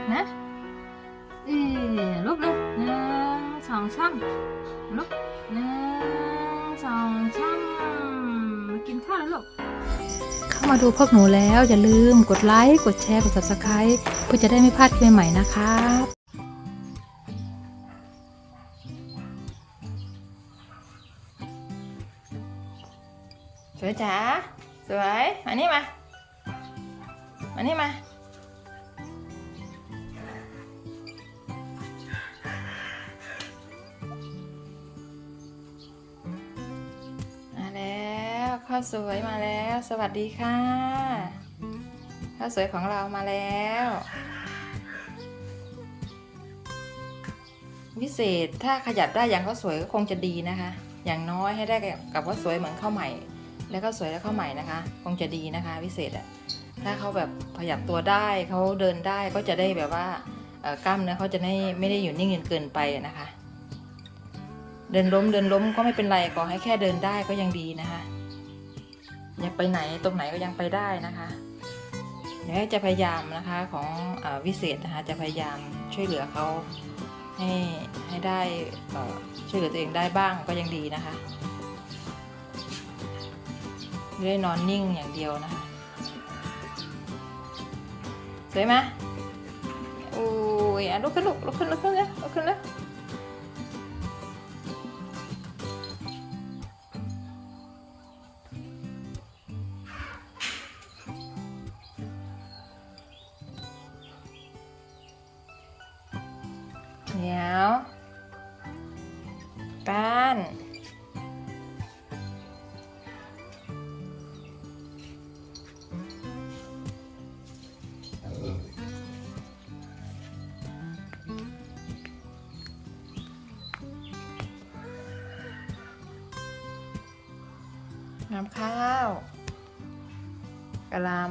กนะเอ้ยลุกเลยหนึ่งสองสามลุกหนึ่งสองสามมากินข้าวแล้วลูกเข้ามาดูพวกหนูแล้วอย่าลืมกดไลค์กดแชร์กด subscribe เพื่อจะได้ไม่พลาดคลิปใหม่ๆนะครับสวยจ๋าสวยมานี่มามานี่มาาวสวยมาแล้ว สวัสดีค่ะ ข้าวสวยของเรามาแล้ว วิเศษถ้าขยับได้อย่างข้าวสวยก็คงจะดีนะคะ อย่างน้อยให้ได้กับข้าวสวยเหมือนข้าวใหม่ แล้วก็สวยแล้วข้าวใหม่นะคะ คงจะดีนะคะ วิเศษอะถ้าเขาแบบขยับตัวได้เขาเดินได้ก็จะได้แบบว่ากล้ามเนื้อเขาจะไม่ไม่ได้อยู่นิ่งเกินไปนะคะ เดินล้มเดินล้มก็ไม่เป็นไรขอให้แค่เดินได้ก็ยังดีนะคะ ยากไปไหนตรงไหนก็ยังไปได้นะคะเดี๋ยวจะพยายามนะคะของอวิเศษนะคะจะพยายามช่วยเหลือเขาให้ให้ได้ช่วยเหลือตัวเองได้บ้างก็ยังดีนะคะไม่ได้นอนนิ่งอย่างเดียวนะคะสวยไหมโอ้ยอะลุกขึ้นลุกลุกขึ้นลุกขึ้นเลยลุกขึ้นเลย น้ำข้าวกะลำ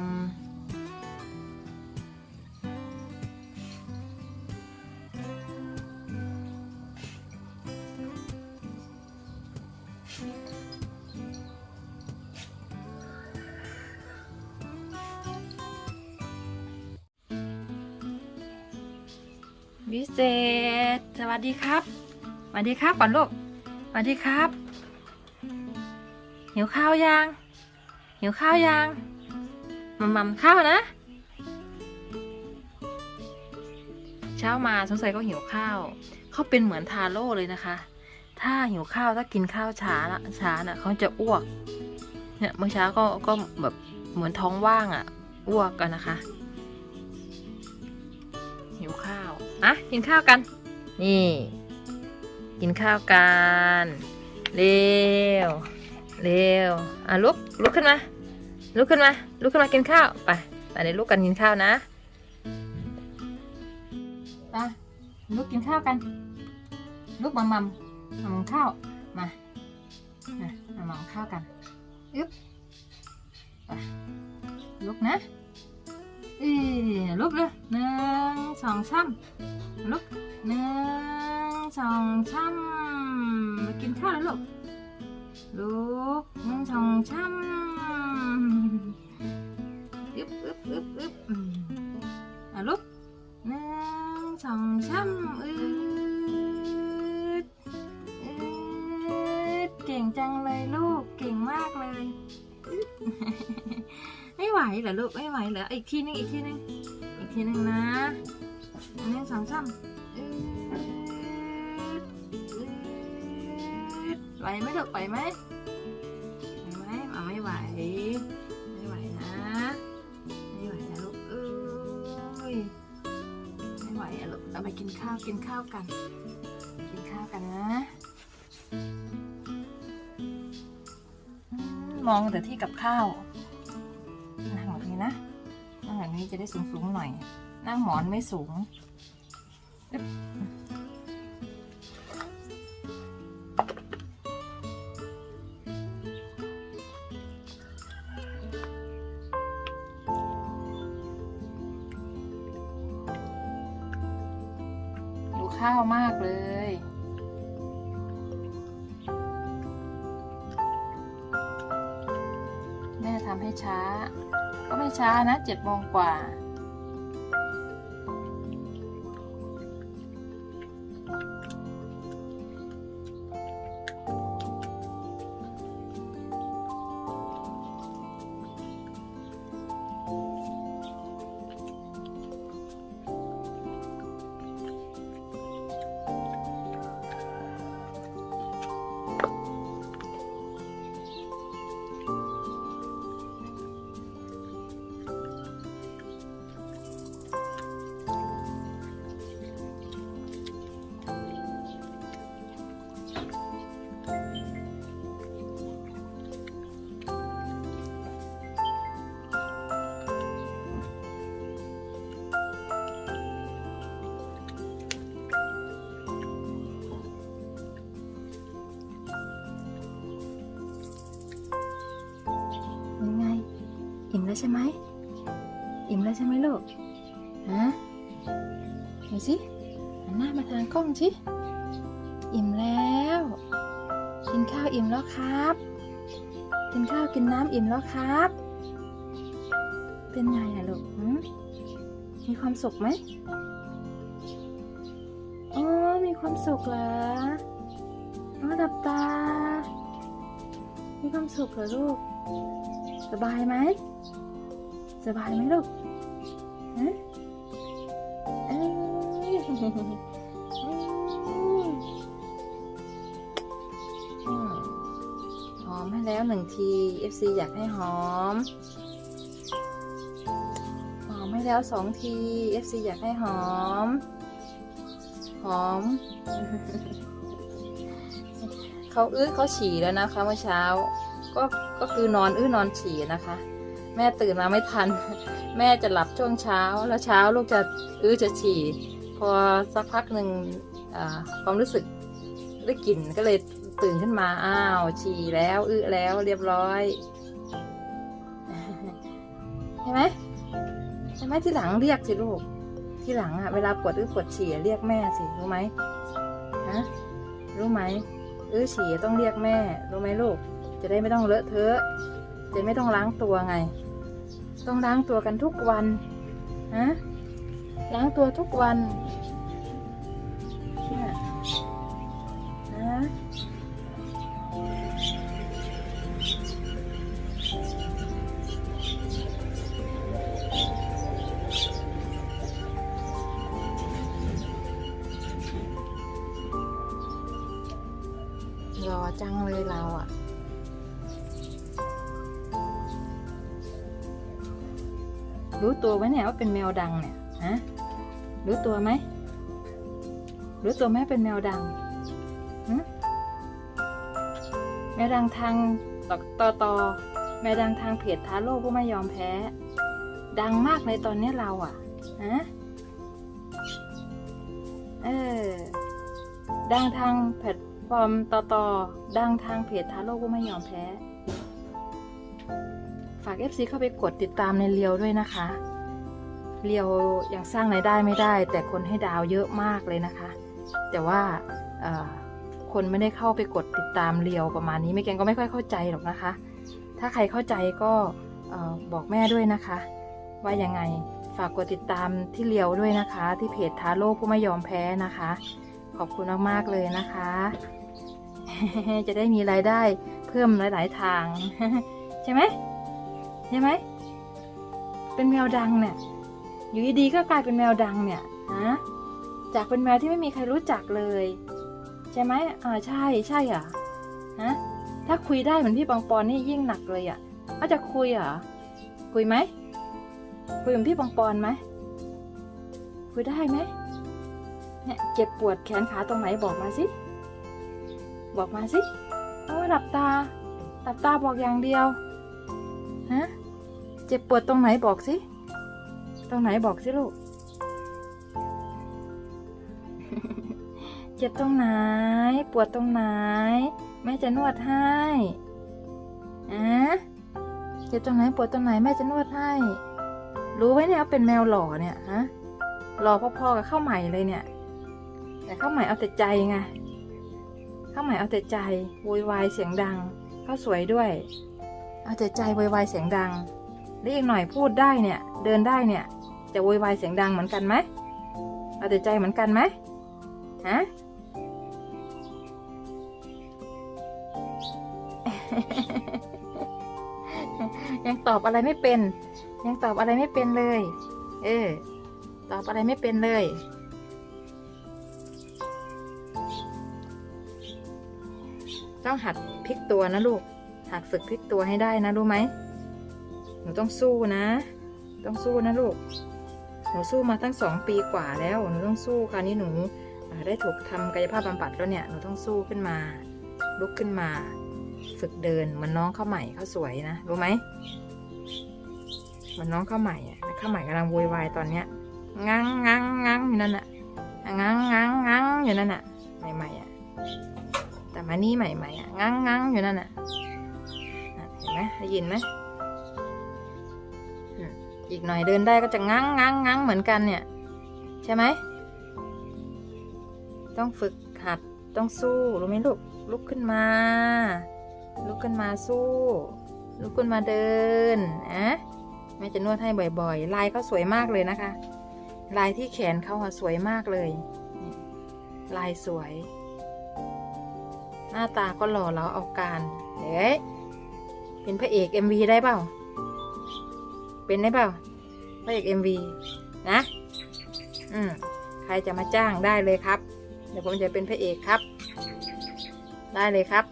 วิเศษ สวัสดีครับ สวัสดีครับก่อนลูก สวัสดีครับ หิวข้าวยัง หิวข้าวยังมัมมัมข้าวนะ เช้ามาสงสัยก็หิวข้าว เขาเป็นเหมือนทาโร่เลยนะคะ ถ้าหิวข้าวถ้ากินข้าวช้าละช้าน่ะเขาจะอ้วก เนี่ยเมื่อเช้าก็ก็แบบเหมือนท้องว่างอะ อ้วกกันนะคะ หิวข้าวอะกินข้าวกัน นี่ กินข้าวกัน เร็ว เร็ว อะลุก ลุกขึ้นมา ลุกขึ้นมา ลุกขึ้นมากินข้าว ไป ไปในลุกกันกินข้าวนะไปลุกกินข้าวกัน ลุกมัมมัมมัมข้าว มามามัมมัมข้าวกัน อึ๊บไปลุกนะเอ้ยลุกเลยหนึ่งสองสามลุกหนึ่งสองสามมากินข้าวแล้วลูก ลุกหนึ่งสองสามอึบอึบอึบอึบอะลุกหนึ่งสองสามอึดอึดเก่งจังเลยลูก เก่งมากเลย ไม่ไหวเหรอลูก ไม่ไหวเหรอ อีกทีนึง อีกทีนึง อีกทีนึงนะอันนี้สองสา ไหวไหมลูกไหวไหมไหวไหมอ่าไม่ไหว ไม่ไหวนะ ไม่ไหวนะลูกเอ้ยไม่ไหวอะลูกเอาไปกินข้าวกินข้าวกัน กินข้าวกันนะ มองแต่ที่กับข้าวนั่งแบบนี้นะนั่งแบบนี้จะได้สูงๆหน่อย นั่งหมอนไม่สูง ก็ไม่ช้านะเจ็ดโมงกว่า แล้วใช่ไหมอิ่มแล้วใช่ไหมลูกฮะดูสิหันหน้ามาทางกล้องสิอิ่มแล้ว กินข้าวอิ่มแล้วครับ กินข้าวกินน้ำอิ่มแล้วครับ เป็นไงอะลูกมีความสุขไหมโอ้มีความสุขเหรออ๋อดับตา มีความสุขเหรอลูก สบายไหม สบายไหมลูกฮะเอ้ยอืมหอมให้แล้วหนึ่งที FC อยากให้หอม หอมให้แล้วสองที FC อยากให้หอม หอม เขาอื้อเขาฉี่แล้วนะคะเมื่อเช้า ก็ ก็คือนอนอื้อนอนฉี่นะคะ แม่ตื่นมาไม่ทัน แม่จะหลับช่วงเช้า แล้วเช้าลูกจะอื้อจะฉี่ พอสักพักหนึ่งความรู้สึกได้กลิ่นก็เลยตื่นขึ้นมาอ้าว ฉี่แล้วอื้อแล้วเรียบร้อยใช่ไหมใช่ไหมที่หลังเรียกสิลูก ที่หลังอะเวลาปวดอื้อปวดฉี่เรียกแม่สิรู้ไหมฮะรู้ไหมอื้อฉี่ต้องเรียกแม่รู้ไหมลูก จะได้ไม่ต้องเลอะเทอะ จะไม่ต้องล้างตัวไง ต้องล้างตัวกันทุกวันฮะล้างตัวทุกวันเนี่ยฮะรอจังเลยเราอะ รู้ตัวไหมเนี่ยว่าเป็นแมวดังเนี่ยฮะรู้ตัวไหมรู้ตัวไหมเป็นแมวดังแมวดังทางตอตอตอแมวดังทางเพจท้าโลกผู้ไม่ยอมแพ้ ดังมากเลยตอนนี้เราอะฮะเออดังทางแพลตฟอร์มต่อต่อดังทางเพจท้าโลกผู้ไม่ยอมแพ้าก FC เข้าไปกดติดตามในเรียวด้วยนะคะ เรียวยังสร้างรายได้ไม่ได้ แต่คนให้ดาวเยอะมากเลยนะคะ แต่ว่าคนไม่ได้เข้าไปกดติดตามเรียวประมาณนี้ไม่แกงก็ไม่ค่อยเข้าใจหรอกนะคะ ถ้าใครเข้าใจก็บอกแม่ด้วยนะคะ ว่ายังไงฝากกดติดตามที่เรียวด้วยนะคะ ที่เพจทาโร่ผู้ไม่ยอมแพ้นะคะ ขอบคุณมากๆเลยนะคะ จะได้มีรายได้เพิ่มหลาย ๆ ทาง ใช่ไหม ใช่ไหม เป็นแมวดังเนี่ย อยู่ดีๆก็กลายเป็นแมวดังเนี่ยฮะจากเป็นแมวที่ไม่มีใครรู้จักเลย ใช่ไหมอ่าใช่ใช่อะฮะถ้าคุยได้เหมือนพี่ปองปอนนี่ยิ่งหนักเลยอะก็จะคุยเหรอคุยไหมคุยเหมือนพี่ปองปอนไหมคุยได้ไหมเนี่ยเจ็บปวดแขนขาตรงไหนบอกมาสิบอกมาสิโอ้หลับตาหลับตาบอกอย่างเดียว ฮะเจ็บปวดตรงไหนบอกสิ ตรงไหนบอกสิลูก เจ็บตรงไหน ปวดตรงไหน แม่จะนวดให้อะเจ็บตรงไหนปวดตรงไหนแม่จะนวดให้ รู้ไว้เนี่ยเป็นแมวหล่อเนี่ยฮะหล่อพอๆกับข้าวใหม่เลยเนี่ย แต่ข้าวใหม่เอาแต่ใจไงข้าวใหม่เอาแต่ใจโวยวายเสียงดังข้าวสวยด้วย เอาแต่ใจโวยวายเสียงดังแล้วอีกหน่อยพูดได้เนี่ย เดินได้เนี่ย จะโวยวายเสียงดังเหมือนกันไหมเอาแต่ใจเหมือนกันไหมฮะยังตอบอะไรไม่เป็น ยังตอบอะไรไม่เป็นเลย เออ ตอบอะไรไม่เป็นเลย ต้องหัดพลิกตัวนะลูก หัดฝึกพลิกตัวให้ได้นะรู้ไหมหนูต้องสู้นะ ต้องสู้นะลูกหนูสู้มาตั้งสองปีกว่าแล้วหนูต้องสู้คราวนี้หนูได้ถูกทำกายภาพบำบัดแล้วเนี่ยหนูต้องสู้ขึ้นมา ลุกขึ้นมา ฝึกเดินเหมือนน้องข้าวใหม่เขาสวยนะรู้ไหมเหมือนน้องข้าวใหม่อะข้าวใหม่กำลังโวยวายตอนเนี้ยงังงังงังอยู่นั่นอะงังงังงังอยู่นั่นอะใหม่ๆอะแต่มานี่ใหม่ๆอะงังงังอยู่นั่นอะอะ ไหมได้ยินไหมอีกหน่อยเดินได้ก็จะง้างง้างง้างเหมือนกันเนี่ย ใช่ไหม ต้องฝึกหัดต้องสู้รู้ไหมลูกลุกขึ้นมา ลุกขึ้นมาสู้ ลุกขึ้นมาเดินอะแม่จะนวดให้บ่อยๆ ลายเขาสวยมากเลยนะคะ ลายที่แขนเขาอะสวยมากเลย ลายสวย หน้าตาก็หล่อเหลาเอาการเฮ้ย เป็นพระเอก MV ได้เปล่า เป็นได้เปล่า พระเอก MV นะ อืมใครจะมาจ้างได้เลยครับ เดี๋ยวผมจะเป็นพระเอกครับ ได้เลยครับ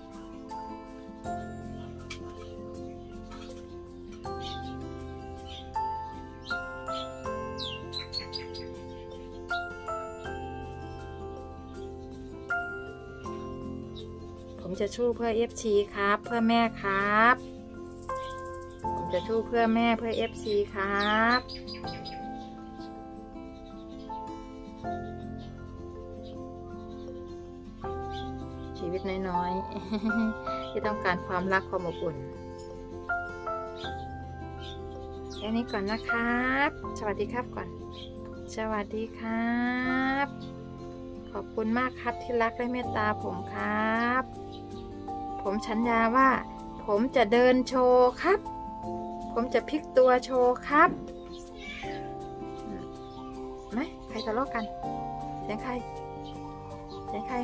ผมจะชู้เพื่อ FC ครับ เพื่อแม่ครับ จะชู้เพื่อแม่เพื่อ FC ครับชีวิตน้อยๆ ที่ต้องการความรักความอบอุ่นแค่นี้ก่อนนะครับ สวัสดีครับก่อน สวัสดีครับ ขอบคุณมากครับที่รักและเมตตาผมครับ ผมสัญญาว่า ผมจะเดินโชว์ครับ ผมจะพลิกตัวโชว์ครับไหมใครทะเลาะกัน เสียงใคร เสียงใคร